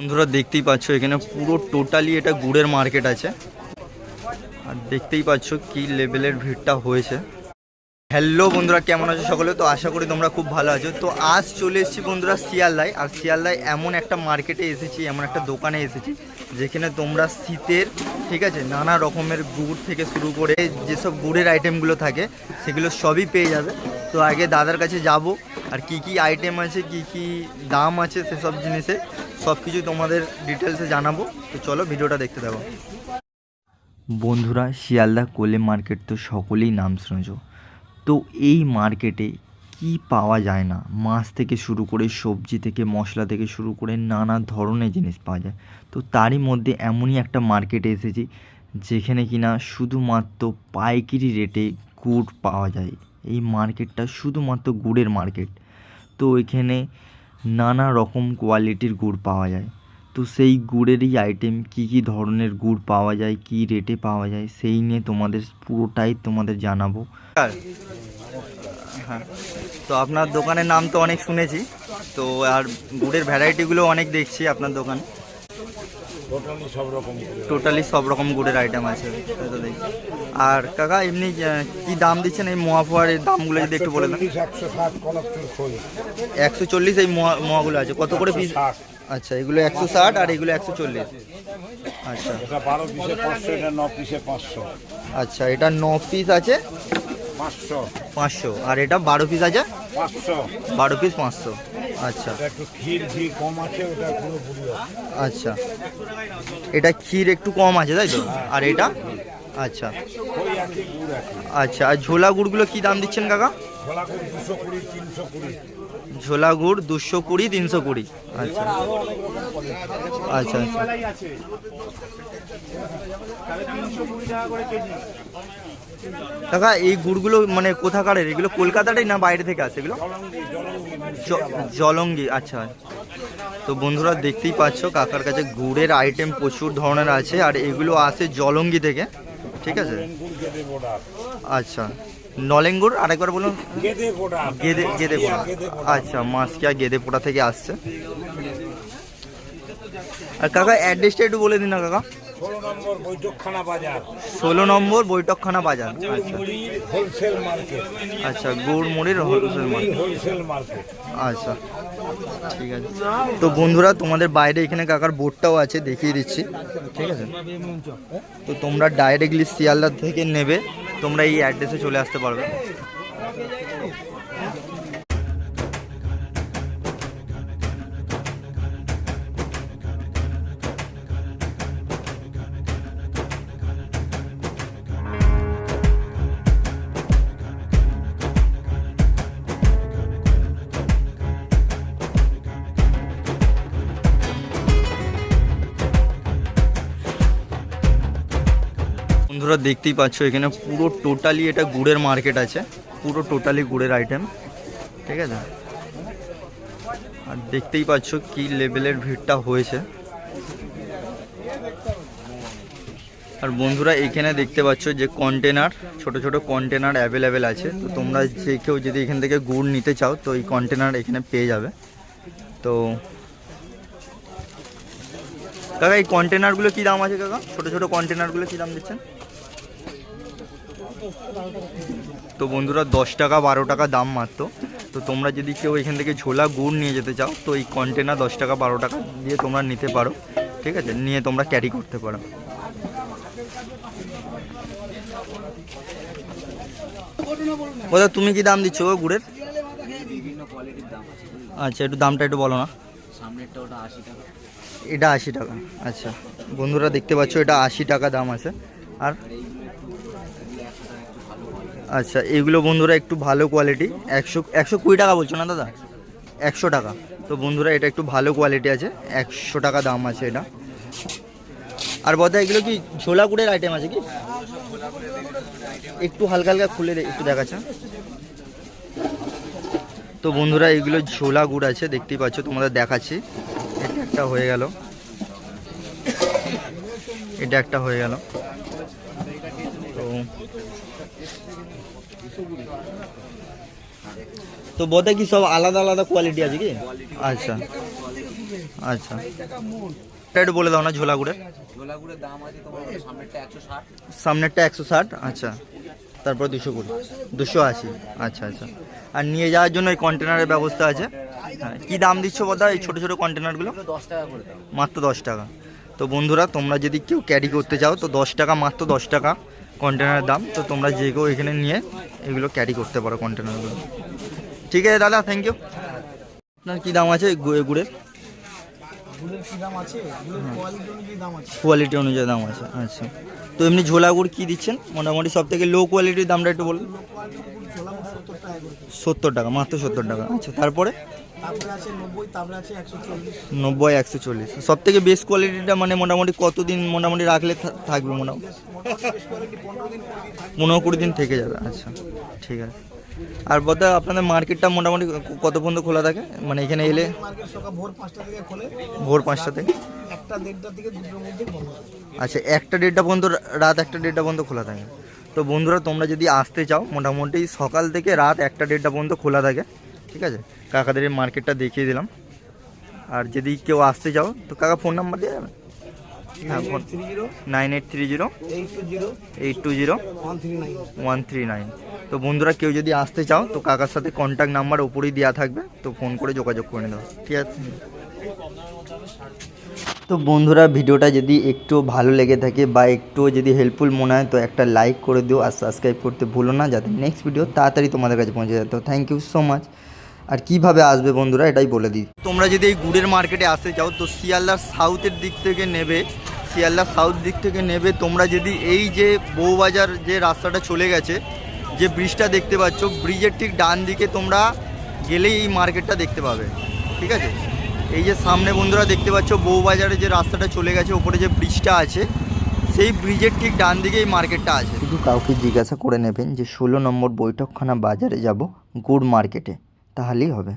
বন্ধুরা দেখতেই পাচ্ছ, এখানে পুরো টোটালি এটা গুড়ের মার্কেট আছে। আর দেখতেই পাচ্ছ কি লেভেলের ভিড়টা হয়েছে। হ্যালো বন্ধুরা, কেমন আছো সকলে? তো আশা করি তোমরা খুব ভালো আছো। তো আজ চলে এসেছি বন্ধুরা শিয়ালদায়। আর শিয়ালদায় এমন একটা মার্কেটে এসেছি, এমন একটা দোকানে এসেছি, যেখানে তোমরা শীতের, ঠিক আছে, নানা রকমের গুড় থেকে শুরু করে যেসব গুড়ের আইটেমগুলো থাকে, সেগুলো সবই পেয়ে যাবে। তো আগে দাদার কাছে যাব, আর কি কি আইটেম আছে, কি কি দাম আছে সেসব জিনিসে সব কিছু তোমাদের ডিটেলসে জানাব। তো চলো ভিডিওটা দেখতে দেবো বন্ধুরা, শিয়ালদা কোলে মার্কেট তো সকলেই নাম শুনেছ। তো এই মার্কেটে কি পাওয়া যায় না? মাছ থেকে শুরু করে সবজি থেকে মশলা থেকে শুরু করে নানা ধরনের জিনিস পাওয়া যায়। তো তারই মধ্যে এমনই একটা মার্কেটে এসেছি, যেখানে কিনা শুধুমাত্র পাইকারি রেটে গুড় পাওয়া যায়। এই মার্কেটটা শুধুমাত্র গুড়ের মার্কেট। তো এখানে নানা রকম কোয়ালিটির গুড় পাওয়া যায়। তো সেই গুড়েরই আইটেম কি কি ধরনের গুড় পাওয়া যায়, কি রেটে পাওয়া যায়, সেই নিয়ে তোমাদের পুরোটাই তোমাদের জানাব। হ্যাঁ। তো আপনার দোকানের নাম তো অনেক শুনেছি। তো আর গুড়ের ভ্যারাইটিগুলো অনেক দেখছি আপনার দোকান। টোটালি সব রকম করে টোটালি সব রকম গুড়ের আইটেম আছে তো আর কাকা এমনি কি দাম দিচ্ছেন এই মোয়াফোয়ার এই দামগুলো যদি একটু বলে দেন? একশো চল্লিশ এই মোয়া মোয়াগুলো আছে। কত করে পিস আচ্ছা এগুলো একশো ষাট আর এগুলো একশো চল্লিশ। আচ্ছা। এটা বারো পিসে পাঁচশো এটা ন পিসে পাঁচশো। আচ্ছা এটা ন পিস আছে? পাঁচশো। পাঁচশো। আর এটা বারো পিস আছে? পাঁচশো। বারো পিস পাঁচশো। আচ্ছা। একটু ক্ষীর ঘি কম আছে ওটা পুরো আচ্ছা। এটা ক্ষীর একটু কম আছে তাই তো? আর এটা? আচ্ছা। আচ্ছা আর ঝোলা গুড়গুলো কি দাম দিচ্ছেন কাকা? ঝোলা গুড় দুশো কুড়ি তিনশো কুড়ি। ঝোলা গুড় দুশো কুড়ি, তিনশো কুড়ি। আচ্ছা। আচ্ছা আচ্ছা। এই গুড়গুলো মানে কোথাকারের? এগুলো কলকাতাটাই না বাইরে থেকে আসে এগুলো? জলঙ্গি আচ্ছা। তো বন্ধুরা দেখতেই পাচ্ছ, কাকার কাছে গুড়ের আইটেম প্রচুর ধরনের আছে, আর এগুলো আসে জলঙ্গি থেকে। ঠিক আছে? আচ্ছা। নলেঙ্গুর আরেকবার বলুন। গেদে গেদে আচ্ছা মাসকিয়া গেদে পোড়া থেকে আসছে। আর কাকা অ্যাড্রেসটা একটু বলে দিন না কাকা। ষোলো নম্বর বৈঠকখানা বাজার। আচ্ছা। মুড়ির হোলসেল মার্কেট। আচ্ছা গুড় মুড়ির হোলসেল মার্কেট। Wholesale market. আচ্ছা ঠিক আছে। তো বন্ধুরা তোমাদের বাইরে এখানে কাকার বোর্ডটাও আছে দেখিয়ে দিচ্ছি। ঠিক আছে? তো তোমরা ডাইরেক্টলি শিয়ালদা থেকে নেবে। তোমরা এই অ্যাড্রেসে চলে আসতে পারবে। বন্ধুরা দেখতেই পাচ্ছ, এখানে পুরো টোটালি এটা গুড়ের মার্কেট আছে। পুরো টোটালি গুড়ের আইটেম ঠিক আছে? আর দেখতেই পাচ্ছ কি লেভেলের ভিড়টা হয়েছে। আর বন্ধুরা, এখানে দেখতে পাচ্ছ যে কন্টেনার ছোট ছোট কন্টেনার অ্যাভেলেবেল আছে। তো তোমরা যে কেউ যদি এখান থেকে গুড় নিতে চাও, তো এই কন্টেনার এখানে পেয়ে যাবে। তো কাকা, এই কন্টেনারগুলো কী দাম আছে কাকা? ছোট ছোট কন্টেনারগুলো কী দাম দিচ্ছেন? তো বন্ধুরা দশ টাকা, বারো টাকা দাম মাত্র। তো তোমরা যদি কেউ এখান থেকে ঝোলা গুড় নিয়ে যেতে চাও, তো এই কন্টেনার দশ টাকা, বারো টাকা দিয়ে তোমরা নিতে পারো। ঠিক আছে? নিয়ে তোমরা ক্যারি করতে পারো। তুমি কি দাম দিচ্ছ গুড়ের? আচ্ছা একটু দামটা একটু বলো না। এটা আশি টাকা। আচ্ছা বন্ধুরা দেখতে পাচ্ছ, এটা আশি টাকা দাম আছে। আর আচ্ছা এগুলো বন্ধুরা একটু ভালো কোয়ালিটি একশো একশো কুড়ি টাকা বলছো না দাদা? একশো টাকা। তো বন্ধুরা, এটা একটু ভালো কোয়ালিটি আছে। একশো টাকা দাম আছে এটা। আর বদা, এগুলো কি ঝোলা গুড়ের আইটেম আছে কি? একটু হালকা হালকা খুলে একটু দেখাচ্ছে। তো বন্ধুরা, এগুলো ঝোলা গুড় আছে, দেখতেই পাচ্ছ, তোমাদের দেখাচ্ছি। এটা একটা হয়ে গেল। এটা একটা হয়ে গেল। তো তো বোধহয় কি সব আলাদা আলাদা কোয়ালিটি আছে কি? আচ্ছা। আচ্ছা। একটু বলে দাও না ঝোলা গুড়ের ঝোলাগুড়ের দাম আছে তোমার ওটা সামনেরটা একশো ষাট। আচ্ছা। তারপর দুশো কুড়ি দুশো আশি আচ্ছা আচ্ছা। আর নিয়ে যাওয়ার জন্য এই কন্টেনারের ব্যবস্থা আছে। হ্যাঁ কী দাম দিচ্ছ বদা এই ছোটো ছোটো কন্টেনারগুলো মাত্র দশ টাকা তো বন্ধুরা তোমরা যদি কেউ ক্যারি করতে চাও তো দশ টাকা মাত্র দশ টাকা। কন্টেনারের দাম তো তোমরা যে কেউ এখানে নিয়ে এগুলো ক্যারি করতে পারো কন্টেনারগুলো ঠিক আছে দাদা থ্যাংক ইউ আপনার কী দাম আছে গুড়ের? কোয়ালিটি অনুযায়ী দাম আছে। আচ্ছা। তো এমনি ঝোলা গুড় কী দিচ্ছেন? মোটামুটি সব থেকে লো কোয়ালিটির দামটা একটু বলুন। সত্তর টাকা মাত্র সত্তর টাকা। আচ্ছা তারপরে? তারপরে আছে নব্বই তারপরে আছে একশো চল্লিশ। নব্বই একশো চল্লিশ। সব থেকে বেস্ট কোয়ালিটিটা মানে মোটামুটি কতদিন মোটামুটি রাখলে থাকবে? মোটামুটি পনেরো কুড়ি দিন থাকে যাবে। আচ্ছা ঠিক আছে। আর বলতে আপনাদের মার্কেটটা মোটামুটি কত পর্যন্ত খোলা থাকে? মানে এখানে এলে সকাল ভোর পাঁচটা থেকে খোলে। ভোর পাঁচটা থেকে? একটা দেড়টা থেকে দুটোর মধ্যে আচ্ছা একটা দেড়টা পর্যন্ত রাত একটা দেড়টা পর্যন্ত খোলা থাকে। তো বন্ধুরা তোমরা যদি আসতে চাও মোটামুটি সকাল থেকে রাত একটা দেড়টা পর্যন্ত খোলা থাকে। ঠিক আছে? কাকাদের মার্কেটটা দেখিয়ে দিলাম। আর যদি কেউ আসতে চাও, তো কাকা ফোন নাম্বার দিয়ে যাবে? হ্যাঁ phone. Nine eight three zero. Eight two zero. One three nine. তো বন্ধুরা, কেউ যদি আসতে চাও, তো কাকার সাথে কন্ট্যাক্ট নাম্বার ওপরেই দেওয়া থাকবে, তো ফোন করে যোগাযোগ করে নেওয়া ঠিক আছে? তো বন্ধুরা, ভিডিওটা যদি একটু ভালো লেগে থাকে বা একটু যদি হেল্পফুল মনে হয়, তো একটা লাইক করে দিও আর সাবস্ক্রাইব করতে ভুলো না, যাতে নেক্সট ভিডিও তাড়াতাড়ি তোমাদের কাছে পৌঁছে যায়। তো থ্যাংক ইউ সো মাচ আর কীভাবে আসবে বন্ধুরা এটাই বলে দিই। তোমরা যদি এই গুড়ের মার্কেটে আসতে চাও তো শিয়ালদার সাউথের দিক থেকে নেবে। শিয়ালদার সাউথ দিক থেকে নেবে। তোমরা যদি এই যে বউবাজার যে রাস্তাটা চলে গেছে যে ব্রিজটা দেখতে পাচ্ছ ব্রিজের ঠিক ডান দিকে তোমরা গেলেই এই মার্কেটটা দেখতে পাবে। ঠিক আছে? এই যে সামনে বন্ধুরা দেখতে পাচ্ছ বউবাজারে যে রাস্তাটা চলে গেছে ওপরে যে ব্রিজটা আছে সেই ব্রিজের ঠিক ডান দিকে এই মার্কেটটা আছে। শুধু কাউকে জিজ্ঞাসা করে নেবেন যে ষোলো নম্বর বৈঠকখানা বাজারে যাব গুড় মার্কেটে। তাহলেই হবে।